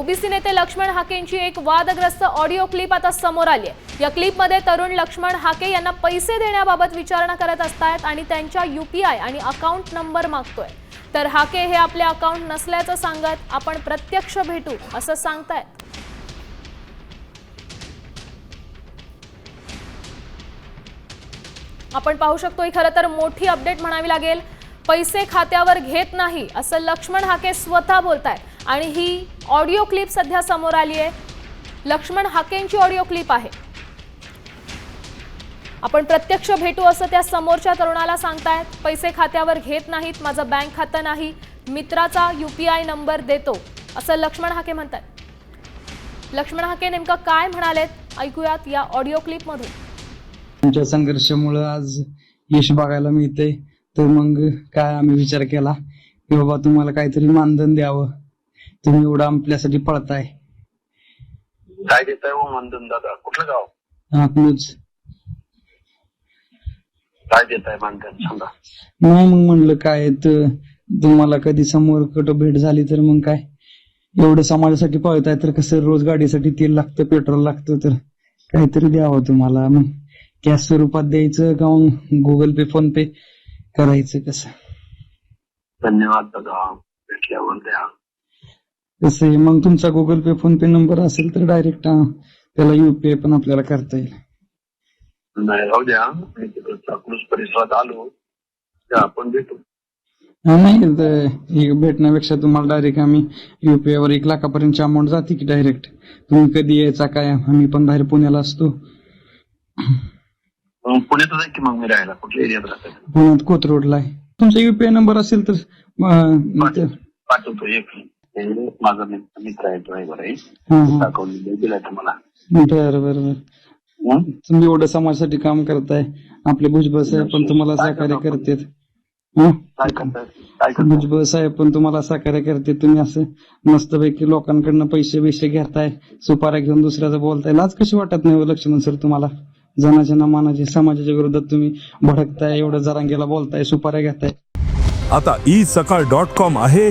OBC नेते लक्ष्मण हाकेंची एक वादग्रस्त ऑडिओ क्लिप आता समोर आली आहे. या क्लिपमध्ये तरुण लक्ष्मण हाके यांना पैसे देण्याबाबत विचारणा करत असतायत आणि त्यांच्या युपीआय आणि अकाउंट नंबर मागतोय. तर हाके हे आपले अकाउंट नसल्याचं सांगत आपण प्रत्यक्ष भेटू असं सांगतायत. आपण पाहू शकतो ही खरं तर मोठी अपडेट म्हणावी लागेल. पैसे खात्यावर घेत नाही असं लक्ष्मण हाके स्वतः बोलतायत. आणि ही ऑडिओ क्लिप सध्या समोर आली आहे. लक्ष्मण हाकेंची ऑडिओ क्लिप आहे. आपण प्रत्यक्ष भेटू असं त्या समोरच्या तरुणाला सांगतायत. पैसे खात्यावर घेत नाहीत माझं बँक खातं नाही. मित्राचा युपीआय नंबर देतो असं लक्ष्मण हाके म्हणतात लक्ष्मण हाके नेमकं काय म्हणालेत? ऐकूयात या ऑडिओ क्लिपमधून तुमच्या संघर्षामुळे आज यश बघायला मिळते तर मग काय आम्ही विचार केला की बाबा तुम्हाला काहीतरी मानधन द्यावं. तुम्ही एवढं आपल्यासाठी पळताय. काय देताय हो मानधन दादा? कुठलं गाव? आपलंच काय देताय मानधन सांगा. नाही मग म्हणलं काय तर तुम्हाला कधी समोर कुठं भेट झाली तर मग काय? एवढं समाजासाठी पळताय तर कसं रोज गाडीसाठी तेल लागतं पेट्रोल लागतं तर काहीतरी द्यावं तुम्हाला. मग कॅश स्वरूपात द्यायचं का मग गुगल पे फोन पे करायचं कसं? धन्यवाद दादा. भेटल्यावर द्या आहे. मग तुमचा Google Pay PhonePe number असेल तर डायरेक्ट त्याला युपीआय पण आपल्याला करता येईल. नाही राहू द्या. परिसरात आलो. आपण भेटू. नाही भेटण्यापेक्षा तुम्हाला डायरेक्ट आम्ही युपीआय वर एक लाखापर्यंतची अमाऊंट जाते की डायरेक्ट तुम्ही कधी यायचा काय आम्ही पण बाहेर पुण्याला असतो. मग मी राहायला? कुठल्या एरियात पुण्यात कोथरूडला आहे. तुमचा युपीआय नंबर असेल तर पाठवतो एक हे माझा मित्र मित्र आहे ड्रायव्हर आहे. दिलाय तुम्हाला. बरं बरं बरं. हं? तुम्ही एवढं समाजासाठी काम करताय. आपले भुजबळ साहेब पण तुम्हाला सहकार्य करतात. हा? काय करताय काय करताय भुजबळ साहेब पण तुम्हाला सहकार्य करते तुम्ही असं मस्तपैकी लोकांकडनं पैसे बिशे घेताय सुपाऱ्या घेऊन दुसऱ्याचं बोलताय. लाज कशी वाटत नाही हो लक्ष्मण सर तुम्हाला? जनाच्या ना मानाचे समाजाच्या विरोधात तुम्ही भडकताय एवढं जरांगेला बोलताय सुपाऱ्या घेताय. आता ई सकाळ डॉट कॉम आहे.